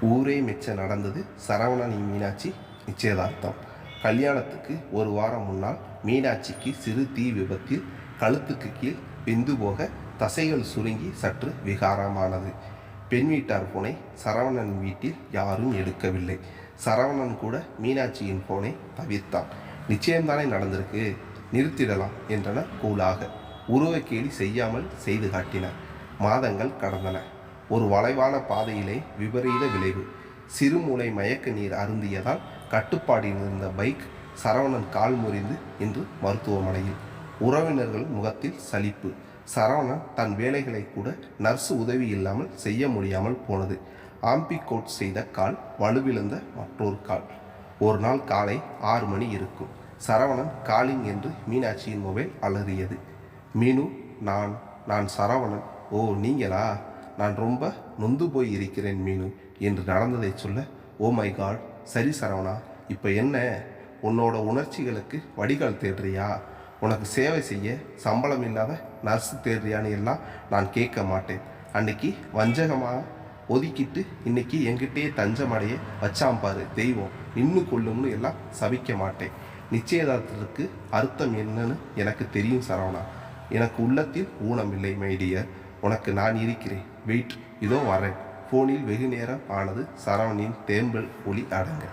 ஊரே மெச்ச நடந்தது சரவணன் மீனாட்சி நிச்சயதார்த்தம். கல்யாணத்துக்கு ஒரு வாரம் முன்னால் மீனாட்சிக்கு சிறு தீ விபத்தில் கழுத்துக்கு கீழ் பிந்து போக தசைகள் சுருங்கி சற்று விகாரமானது. பெண் வீட்டார் போனை சரவணன் வீட்டில் யாரும் எடுக்கவில்லை. சரவணன் கூட மீனாட்சியின் போனை தவிர்த்தான். நிச்சயம்தானே நடந்திருக்கு? நிறுத்திடலாம் என்றனர் கூலாக. உருவக்கேலி செய்யாமல் செய்து காட்டின மாதங்கள் கடந்தன. ஒரு வளைவான பாதையிலே விபரீத விளைவு. சிறுமூளை மயக்க நீர் அருந்தியதால் கட்டுப்பாடில் இருந்த பைக் சரவணன் கால் முறிந்து இன்று மருத்துவமனையில். உறவினர்கள் முகத்தில் சலிப்பு. சரவணன் தன் வேலைகளை கூட நர்சு உதவி இல்லாமல் செய்ய முடியாமல் போனது. ஆம்பிகோட் செய்த கால் வலுவிழந்த மற்றொரு கால். ஒரு நாள் காலை ஆறு மணி இருக்கும். சரவணன் காலிங் என்று மீனாட்சியின் மொபைல் அலறியது. மீனு நான் நான் சரவணன். ஓ நீங்களா? நான் ரொம்ப நொந்து போய் இருக்கிறேன் மீனு என்று நடந்ததை சொல்ல ஓ மை காட் சரி சரவணா இப்போ என்ன? உன்னோட உணர்ச்சிகளுக்கு வடிகால் தேடுறியா? உனக்கு சேவை செய்ய சம்பளம் இல்லாத நர்ஸ் தேடுறியான்னு எல்லாம் நான் கேட்க மாட்டேன். அன்னைக்கு வஞ்சகமாக ஒதுக்கிட்டு இன்னைக்கு என்கிட்டயே தஞ்சமடைய வச்சாம் பாரு தெய்வம். இன்னும் கொல்லும்னு எல்லாம் சபிக்க மாட்டேன். நிச்சயதார்த்தத்துக்கு அர்த்தம் என்னன்னு எனக்கு தெரியும் சரவணா. எனக்கு உள்ளத்தில் ஊனமில்லை மைடியர் உனக்கு நான் இருக்கிறேன். வெயிட். இதோ வரேன். ஃபோனில் வெகு நேரம் ஆனது சரவணியின் தேம்பல் ஒளி அடங்க.